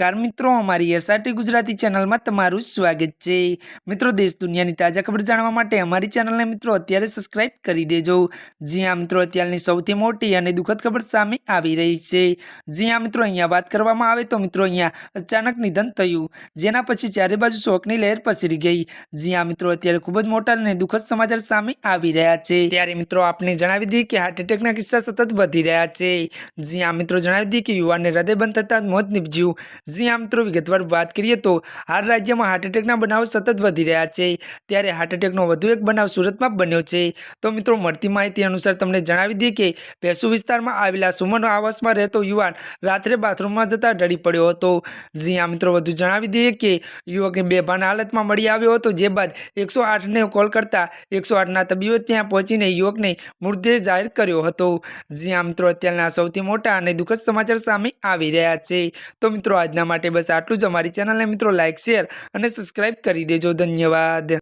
નમસ્કાર મિત્રો, અમારી એસઆરટી ગુજરાતી ચેનલમાં તમારું સ્વાગત છે. મિત્રો, દેશ દુનિયાની તાજા ખબર જાણવા માટે અમારી ચેનલને મિત્રો અત્યારે સબસ્ક્રાઇબ કરી દેજો. જી હા મિત્રો અત્યારની સૌથી મોટી અને દુઃખદ ખબર સામે આવી રહી છે. જી હા મિત્રો અહીંયા વાત કરવામાં આવે તો મિત્રો અહીંયા અચાનક નિધન થયું. જેના પછી ચારે બાજુ શોકની લહેર પસરી ગઈ. જી હા મિત્રો અત્યારે ખૂબ જ મોટા અને દુઃખદ સમાચાર સામે આવી રહ્યા છે. ત્યારે મિત્રો આપને જણાવી દઈએ કે હાર્ટ એટેકના કિસ્સા સતત વધી રહ્યા છે. જી હા મિત્રો જણાવી દઈએ કે યુવાનને હૃદય બંધ થતાં મોત નીપજ્યું. જી હા મિત્રો વિગતવાર વાત કરીએ તો હાલ રાજ્યમાં હાર્ટ એટેકના બનાવો સતત વધી રહ્યા છે. ત્યારે હાર્ટ એટેકનો વધુ એક બનાવ સુરતમાં બન્યો છે. તો મિત્રો મળતી માહિતી અનુસાર તમને જણાવી દઈએ કે ભેસુ વિસ્તારમાં આવેલા સુમન આવાસમાં રહેતો યુવાન રાત્રે બાથરૂમમાં જતા ઢળી પડ્યો હતો. જી મિત્રો વધુ જણાવી દઈએ કે યુવકને બેભાન હાલતમાં મળી આવ્યો હતો. જે બાદ એકસો આઠને કોલ કરતા એકસો આઠના તબીબો ત્યાં પહોંચીને યુવકને મૃતદેહ જાહેર કર્યો હતો. જી મિત્રો, અત્યારના સૌથી મોટા અને દુઃખદ સમાચાર સામે આવી રહ્યા છે. તો મિત્રો, આજના માટે બસ આટલું જ. અમારી ચેનલને મિત્રો લાઇક શેર અને સબસ્ક્રાઈબ કરી દેજો. ધન્યવાદ.